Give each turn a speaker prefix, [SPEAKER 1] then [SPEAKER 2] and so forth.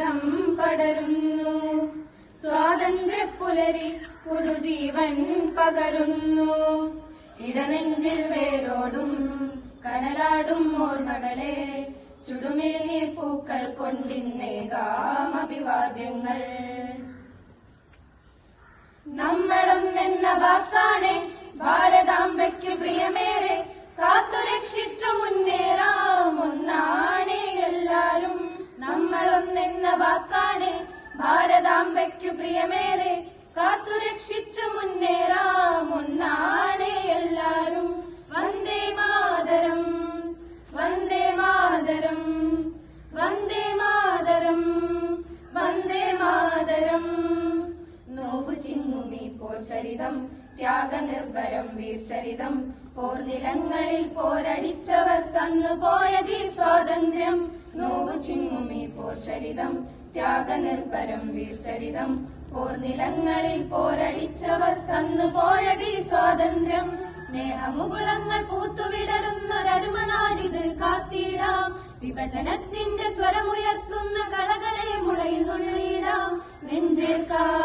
[SPEAKER 1] ജീവിതം പടരുന്നു. സ്വാതന്ത്ര്യ പുലരി പുതുജീവൻ പകരുന്നു. ഇടനെഞ്ചിൽ വേരോടും കനലാടും ഓർമ്മകളെ ചുടുമിഴുനീർ പൂക്കൾ കൊണ്ടിന്നേകാം അഭിവാദ്യങ്ങൾ നമ്മളും എന്ന വാക്കാണ് ഭാരതാംബയ്ക്ക് പ്രിയമേറെ കാത്തുരക്ഷിച്ചു മുന്നേറാം ഭാരതാംബയ്ക്കു പ്രിയമേറെ കാത്തുരക്ഷിച്ചു മുന്നേറാം ഒന്നാണ് എല്ലാരും. വന്ദേ മാതരം വന്ദേ മാതരം വന്ദേ മാതരം വന്ദേ മാതരം. നോവു ചിങ്ങുമി പോർചരിതം ത്യാഗനിർഭരം വീർചരിതം പോർനിലങ്ങളിൽ പോരടിച്ചവർ തന്നു പോയതി സ്വാതന്ത്ര്യം. ചിങ്ങുമി പോർചരിതം ത്യാഗനിർഭരം വീർചരിതം. പോർനിലങ്ങളിൽ പോരടിച്ചവർ തന്നു പോയതീ സ്വാതന്ത്ര്യം. സ്നേഹമുകുളങ്ങൾ പൂത്തുവിടരുന്നൊരരുമനാടിത് കാത്തിടാം. വിഭജനത്തിന്റെ സ്വരമുയർത്തുന്ന കളകളെ മുളയിൽ നുള്ളിടാം. നെഞ്ചേർക്കാം